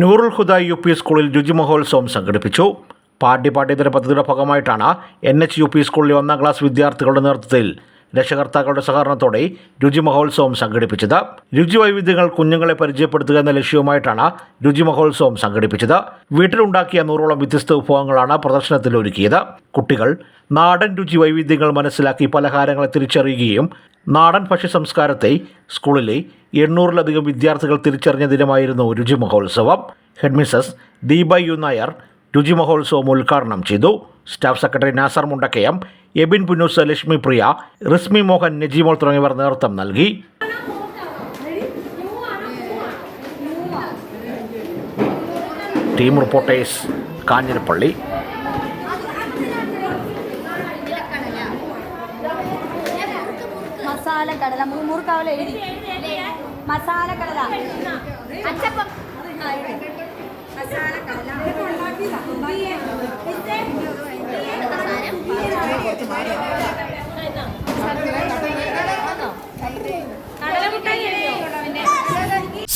നൂറുൽ ഹുദ U P സ്കൂളിൽ രുചി മഹോത്സവം സംഘടിപ്പിച്ചു. പാഠ്യപാഠ്യേതര പദ്ധതിയുടെ ഭാഗമായിട്ടാണ് എൻ എച്ച് യു പി സ്കൂളിലെ ഒന്നാം ക്ലാസ് വിദ്യാർത്ഥികളുടെ നേതൃത്വത്തിൽ രക്ഷകർത്താക്കളുടെ സഹകരണത്തോടെ രുചി മഹോത്സവം സംഘടിപ്പിച്ചത്. രുചി വൈവിധ്യങ്ങൾ കുഞ്ഞുങ്ങളെ പരിചയപ്പെടുത്തുക എന്ന ലക്ഷ്യവുമായിട്ടാണ് രുചി മഹോത്സവം സംഘടിപ്പിച്ചത്. വീട്ടിലുണ്ടാക്കിയ നൂറോളം വ്യത്യസ്ത വിഭവങ്ങളാണ് പ്രദർശനത്തിൽ ഒരുക്കിയത് കുട്ടികൾ നാടൻ രുചി വൈവിധ്യങ്ങൾ മനസ്സിലാക്കി പലഹാരങ്ങളെ തിരിച്ചറിയുകയും നാടൻ ഭക്ഷ്യ സംസ്കാരത്തെ സ്കൂളിലെ എണ്ണൂറിലധികം വിദ്യാർത്ഥികൾ തിരിച്ചറിഞ്ഞ ദിനമായിരുന്നു രുചി മഹോത്സവം ഹെഡ്മിസസ് ദീപ യു നായർ രുചി മഹോത്സവം ഉദ്ഘാടനം ചെയ്തു. സ്റ്റാഫ് സെക്രട്ടറി നാസർ മുണ്ടക്കയം എബിൻ പുന്നൂസ് ലക്ഷ്മി പ്രിയ റിസ്മി മോഹൻ നജീമോൾ തുടങ്ങിയവർ നേതൃത്വം നൽകി. Team reporters Kanjirappally. മസാല കടല. നമുക്ക് മുറുക്കാവല എഴുതി. മസാല കടല. അച്ചപ്പം. മസാല കടല.